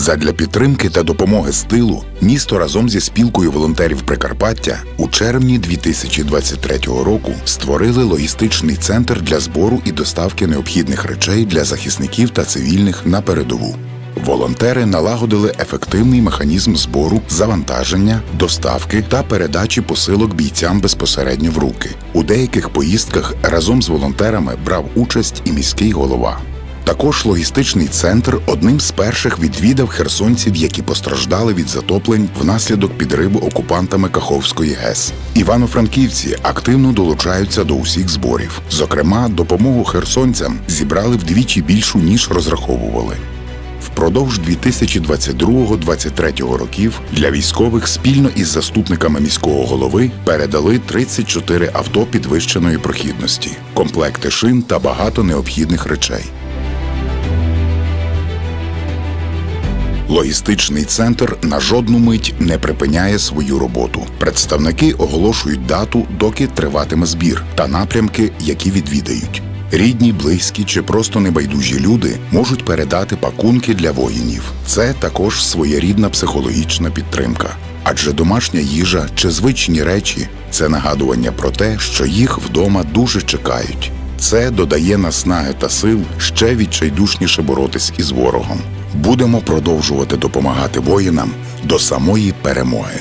Задля підтримки та допомоги з тилу місто разом зі спілкою волонтерів Прикарпаття у червні 2023 року створили логістичний центр для збору і доставки необхідних речей для захисників та цивільних на передову. Волонтери налагодили ефективний механізм збору, завантаження, доставки та передачі посилок бійцям безпосередньо в руки. У деяких поїздках разом з волонтерами брав участь і міський голова. Також логістичний центр одним з перших відвідав херсонців, які постраждали від затоплень внаслідок підриву окупантами Каховської ГЕС. Івано-франківці активно долучаються до усіх зборів. Зокрема, допомогу херсонцям зібрали вдвічі більшу ніж розраховували. Впродовж 2022-2023 років для військових спільно із заступниками міського голови передали 34 авто підвищеної прохідності, комплекти шин та багато необхідних речей. Логістичний центр на жодну мить не припиняє свою роботу. Представники оголошують дату, доки триватиме збір, та напрямки, які відвідають. Рідні, близькі чи просто небайдужі люди можуть передати пакунки для воїнів. Це також своєрідна психологічна підтримка. Адже домашня їжа чи звичні речі це нагадування про те, що їх вдома дуже чекають. Це додає наснаги та сил ще відчайдушніше боротись із ворогом. Будемо продовжувати допомагати воїнам до самої перемоги.